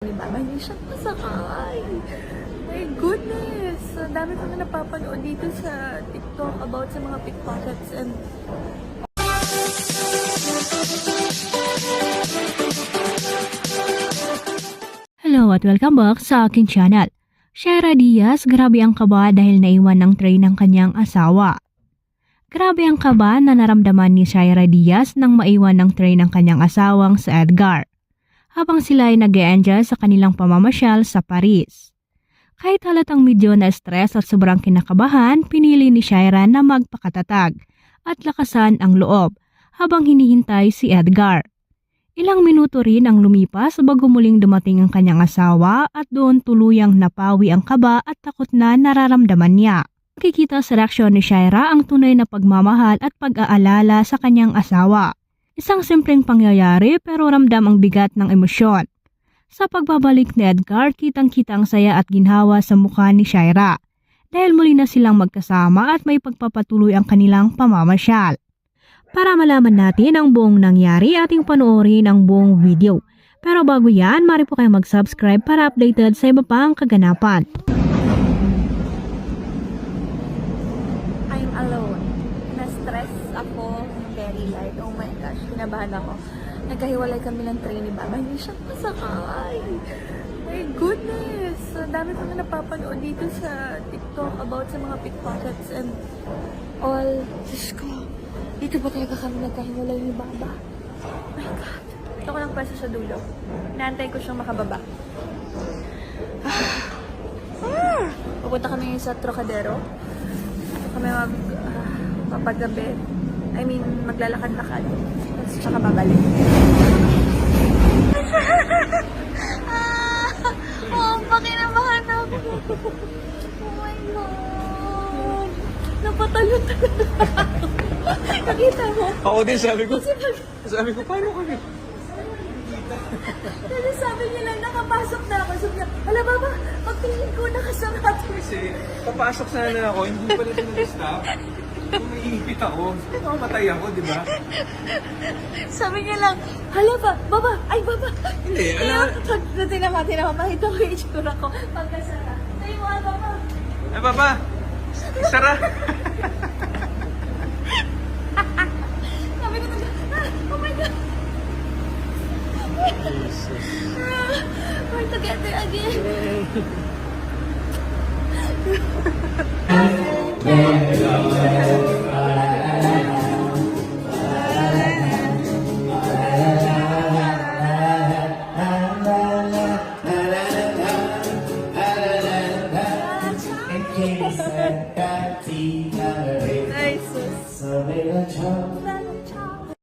Ni Baba, hindi siya masakay. My goodness! Ang dami ko na napapanood dito sa TikTok about sa mga pickpockets and Hello at welcome back sa aking channel. Shaira Diaz, grabe ang kaba dahil naiwan ng train ng kanyang asawa. Grabe ang kaba na naramdaman ni Shaira Diaz nang maiwan ng train ng kanyang asawang sa Edgar. Habang sila ay nag enjoy sa kanilang pamamasyal sa Paris. Kahit halatang medyo na stress at sobrang kinakabahan, pinili ni Shaira na magpakatatag at lakasan ang loob habang hinihintay si Edgar. Ilang minuto rin ang lumipas bago muling dumating ang kanyang asawa at doon tuluyang napawi ang kaba at takot na nararamdaman niya. Nakikita sa reaksyon ni Shaira ang tunay na pagmamahal at pag-aalala sa kanyang asawa. Isang simpleng pangyayari pero ramdam ang bigat ng emosyon. Sa pagbabalik ni Edgar, kitang-kita ang saya at ginhawa sa mukha ni Shaira dahil muli na silang magkasama at may pagpapatuloy ang kanilang pamamasyal. Para malaman natin ang buong nangyari, ating panoorin ang buong video. Pero bago yan, mari po kayo mag-subscribe para updated sa iba pang kaganapan. Ako very light. Oh my gosh, kinabahan ako. Nagkahiwalay kami ng train ni Baba, hindi siya masakay. My goodness! Ang dami ko na napapanood dito sa TikTok about sa mga pickpockets and all. Diyos ko, dito ba talaga kami nagkahiwalay ni Baba? My God. Ito ko lang pwesto sa dulo. Inaantay ko siyang makababa. Ah! Pupunta kami sa Trocadero. Kami mag... papagabi. I mean, maglalakad-lakad. Tapos tsaka babalik. ah! Oh, pakinabahan ako. Oh my God. Napatalo talaga ako. Nakita mo? Ako din sabi ko, sabi ko, paano kami? Kasi sabi niya lang, nakapasok na ako. Sabi niya, hala baba, pagtingin ko nakasarap. Kasi papasok sana ako, hindi pala ito nag-stop. Kung maiipit ako, mamatay ako, di ba? Sabi niya lang, hala ba, baba, ay baba. Hindi, alam- pag tinama, tinama, pakita ko yung itsura ko. Pagkasara. Sabi mo, ah, baba. Ay, papa, sara. Sabi ko, ah, oh my God. Ah, We're together again. Ay, sus.